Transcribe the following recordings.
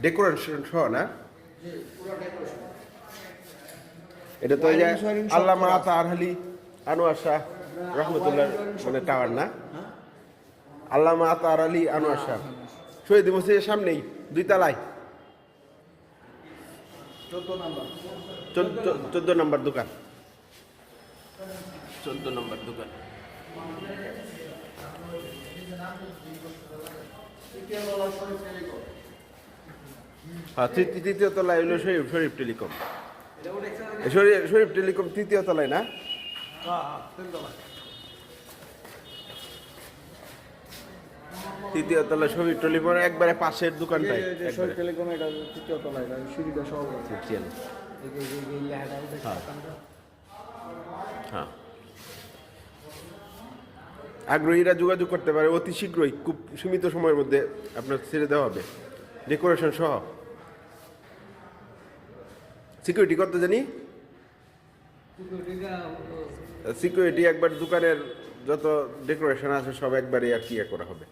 Decoration সহ না? এটা তো যে আল্লামা আছে। আলী আনোয়ার শাহ রহমতুল্লাহ মানে টাওয়ার না? আল্লামা তার আলী আনোয়ার শাহ। শহীদ মসজিদের সামনেই দুই তালায় চোদ্দ নাম্বার নম্বর দোকান। চোদ্দ নম্বর দোকান। হ্যাঁ তৃ- তৃতীয় তলায় হলো শরীফ শরীফ টেলিকম। শরীফ শরীফ টেলিকম তৃতীয় তলায় না? তৃতীয় তলায় শরীফ টেলিকম একবারে পাশের দোকানটাই শহীদ টেলিকম এটা তৃতীয় তলায় সিঁড়িটা সহ হ্যাঁ। আগ্রহীরা যোগাযোগ করতে পারে অতি শীঘ্রই খুব সীমিত সময়ের মধ্যে আপনার ছেড়ে দেওয়া হবে। ডেকোরেশন সহ। সিকিউরিটি করতে জানি। সিকিউরিটি একবার দোকানের যত ডেকোরেশন আছে সব একবারে আর কি ইয়ে করা হবে।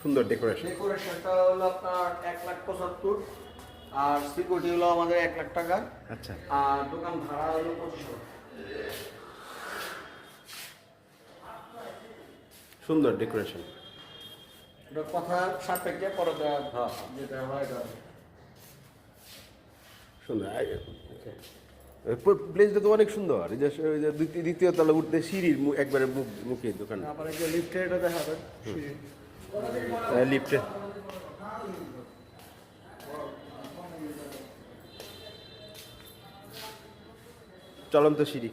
সুন্দর ডেকোরেশন ডেকোরেশনটা হলো আপনার এক লাখ পঁচাত্তর আর সিকিউরিটি হলো আমাদের এক লাখ টাকা। আচ্ছা। আর দোকান ভাড়া হলো পঁচিশশো। সুন্দর ডেকোরেশন এটা কথা সাপেক্ষে পরে দেওয়া যেটা হয় সুন্দর প্লেসটা তো অনেক সুন্দর। এই যে দ্বিতীয়- তলা উঠতে সিঁড়ির একবারে মুখ মুখে দোকান। তারপরে যে লিফটে এটা দেখাবেন। লিফটে চলন্ত সিঁড়ি।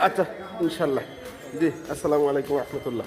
আচ্ছা ইনশাল্লাহ। জি আসসালামু আলাইকুম রহমতুল্লাহ।